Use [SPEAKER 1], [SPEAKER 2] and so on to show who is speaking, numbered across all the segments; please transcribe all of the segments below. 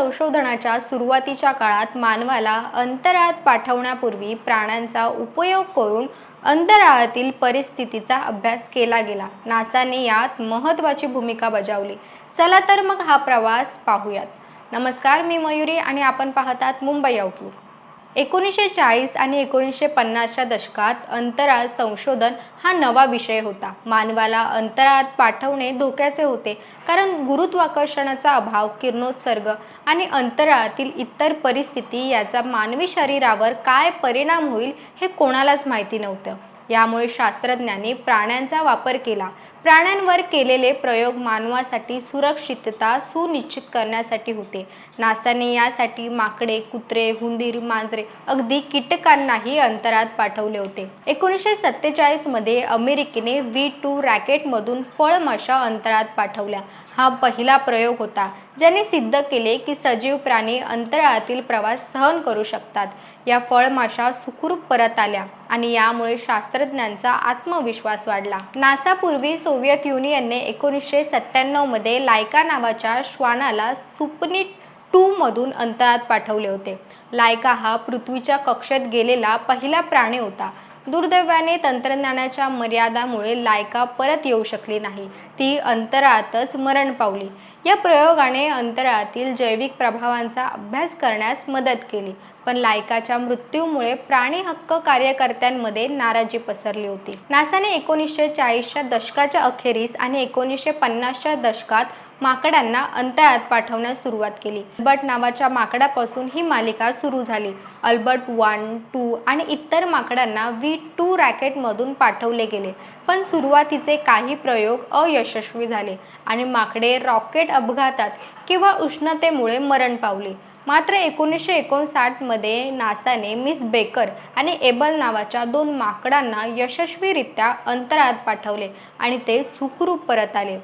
[SPEAKER 1] संशोधनाच्या सुरुवातीच्या काळात मानवाला अंतराळात पाठवण्यापूर्वी प्राण्यांचा उपयोग करून अंतराळातील परिस्थितीचा अभ्यास केला गेला. नासाने यात महत्त्वाची भूमिका बजावली. चला तर मग हा प्रवास पाहूयात. नमस्कार मी मयुरी आणि आपण पाहतात मुंबई आउटलुक एकोणीसशे चाळीस आणि एकोणीसशे पन्नासच्या दशकात अंतराळ संशोधन हा नवा विषय होता. मानवाला अंतराळात पाठवणे धोक्याचे होते कारण गुरुत्वाकर्षणाचा अभाव किरणोत्सर्ग आणि अंतराळातील इतर परिस्थिती याचा मानवी शरीरावर काय परिणाम होईल हे कोणालाच माहिती नव्हतं. यामुळे शास्त्रज्ञांनी प्राण्यांचा वापर केला. प्राण्यांवर केलेले प्रयोग मानवासाठी सुरक्षितता सुनिश्चित करण्यासाठी होते. नासाने यासाठी माकडे कुत्रे हुंदीर मांजरे अगदी कीटकांनाही अंतरात पाठवले होते. एकोणीसशे सत्तेचाळीसमध्ये अमेरिकेने व्ही टू रॅकेटमधून फळमाशा अंतरात पाठवल्या. हा पहिला प्रयोग होता ज्याने सिद्ध केले की सजीव प्राणी अंतराळातील प्रवास सहन करू शकतात. या फळमाशा सुखरूप परत आल्या आणि यामुळे शास्त्रज्ञांचा आत्मविश्वास वाढला. नासापूर्वी सोव्हिएत युनियनने एकोणीसशे सत्त्याण्णवमध्ये लायका नावाच्या श्वानाला सुपनिट टू मधून अंतरात पाठवले होते. लायका हा पृथ्वीच्या कक्षेत गेलेला पहिला प्राणी होता. दुर्दैवाने तंत्रज्ञानाच्या मर्यादामुळे लायका परत येऊ शकली नाही. ती अंतराळातच मरण पावली. या प्रयोगाने अंतराळातील जैविक प्रभावांचा अभ्यास करण्यास मदत केली पण लायकाच्या मृत्यूमुळे प्राणी हक्क कार्यकर्त्यांमध्ये नाराजी पसरली होती. नासाने एकोणीसशे चाळीसच्या दशकाच्या अखेरीस आणि एकोणीसशे पन्नासच्या दशकात माकडांना अंतराळात पाठवण्यास सुरुवात केली. अल्बर्ट नावाच्या माकडापासून ही मालिका सुरू झाली. अल्बर्ट वन टू आणि इतर माकडांना व्ही टू रॅकेटमधून पाठवले गेले. पण सुरुवातीचे काही प्रयोग अयशस्वी झाले आणि माकडे रॉकेट अपघातात किंवा उष्णतेमुळे मरण पावले. मात्र एकोणीसशे एकोणसाठमध्ये नासाने मिस बेकर आणि एबल नावाच्या दोन माकडांना यशस्वीरित्या अंतराळात पाठवले आणि ते सुखरूप परत आले.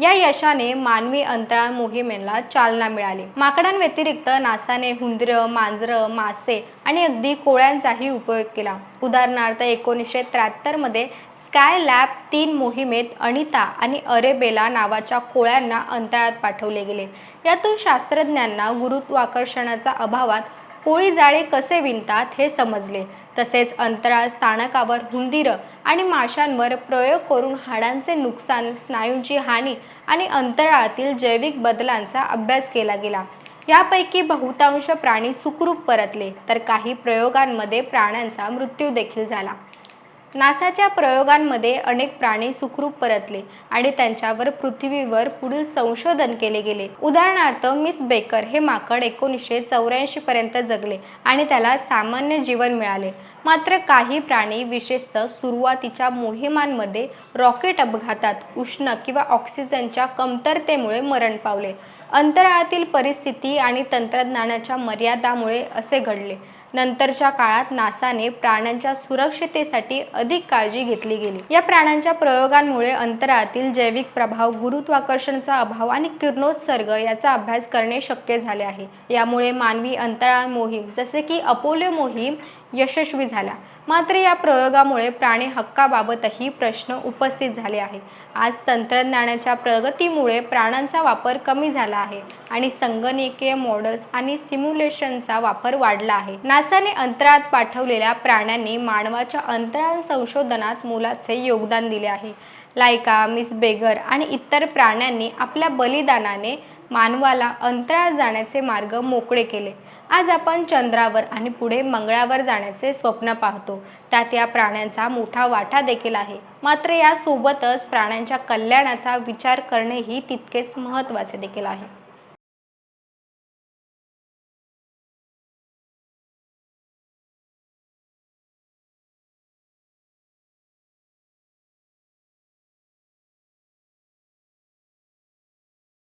[SPEAKER 1] या यशाने मानवी अंतराळ मोहिमेला चालना मिळाली. माकडांव्यतिरिक्त नासाने हुंदरं मांजरं मासे आणि अगदी कोळ्यांचाही उपयोग केला. उदाहरणार्थ एकोणीसशे त्र्याहत्तरमध्ये स्काय लॅब तीन मोहिमेत अनिता आणि अरेबेला नावाच्या कोळ्यांना अंतराळात पाठवले गेले. यातून शास्त्रज्ञांना गुरुत्वाकर्षणाच्या अभावात कोळी जाळे कसे विणतात हे समजले. तसेच अंतराळ स्थानकावर हुंदीरं आणि माशांवर प्रयोग करून हाडांचे नुकसान स्नायूंची हानी आणि अंतराळातील जैविक बदलांचा अभ्यास केला गेला. यापैकी बहुतांश प्राणी सुखरूप परतले तर काही प्रयोगांमध्ये प्राण्यांचा मृत्यू देखील झाला. नासाच्या प्रयोगांमध्ये अनेक प्राणी सुखरूप परतले आणि त्यांच्यावर पृथ्वीवर पुढील संशोधन केले गेले. उदाहरणार्थ मिस बेकर हे माकड एकोणीसशे चौऱ्याऐंशी पर्यंत जगले आणि त्याला सामान्य जीवन मिळाले. मात्र काही प्राणी विशेषतः सुरुवातीच्या मोहिमांमध्ये रॉकेट अपघातात उष्ण किंवा ऑक्सिजनच्या कमतरतेमुळे मरण पावले. अंतराळातील परिस्थिती आणि तंत्रज्ञानाच्या मर्यादामुळे असे घडले. नंतरच्या काळात नासाने प्राण्यांच्या सुरक्षितेसाठी अधिक काळजी घेतली गेली. या प्राण्यांच्या प्रयोगांमुळे अंतरातील जैविक प्रभाव गुरुत्वाकर्षणाचा अभाव आणि किरणोत्सर्ग याचा अभ्यास करणे शक्य झाले आहे. यामुळे मानवी अंतराळ मोहीम जसे की अपोलो मोहीम यशस्वी झाल्या मात्र या प्रयोगामुळे प्राणी हक्काबाबतही प्रश्न उपस्थित झाले आहे आज तंत्रज्ञानाच्या प्रगतीमुळे प्राण्यांचा वापर कमी झाला आहे आणि संगणकीय मॉडेल्स आणि सिम्युलेशनचा वापर वाढला आहे. नासाने अंतराळात पाठवलेल्या प्राण्यांनी मानवाच्या अंतराळ संशोधनात मोलाचे योगदान दिले आहे. लायका मिस बेगर आणि इतर प्राण्यांनी आपल्या बलिदानाने मानवाला अंतराळात जाण्याचे मार्ग मोकळे केले. आज आपण चंद्रावर आणि पुढे मंगळावर जाण्याचे स्वप्न पाहतो. त्यात या प्राण्यांचा मोठा वाटा देखील आहे. मात्र यासोबतच प्राण्यांच्या कल्याणाचा विचार करणेही तितकेच महत्त्वाचे देखील आहे.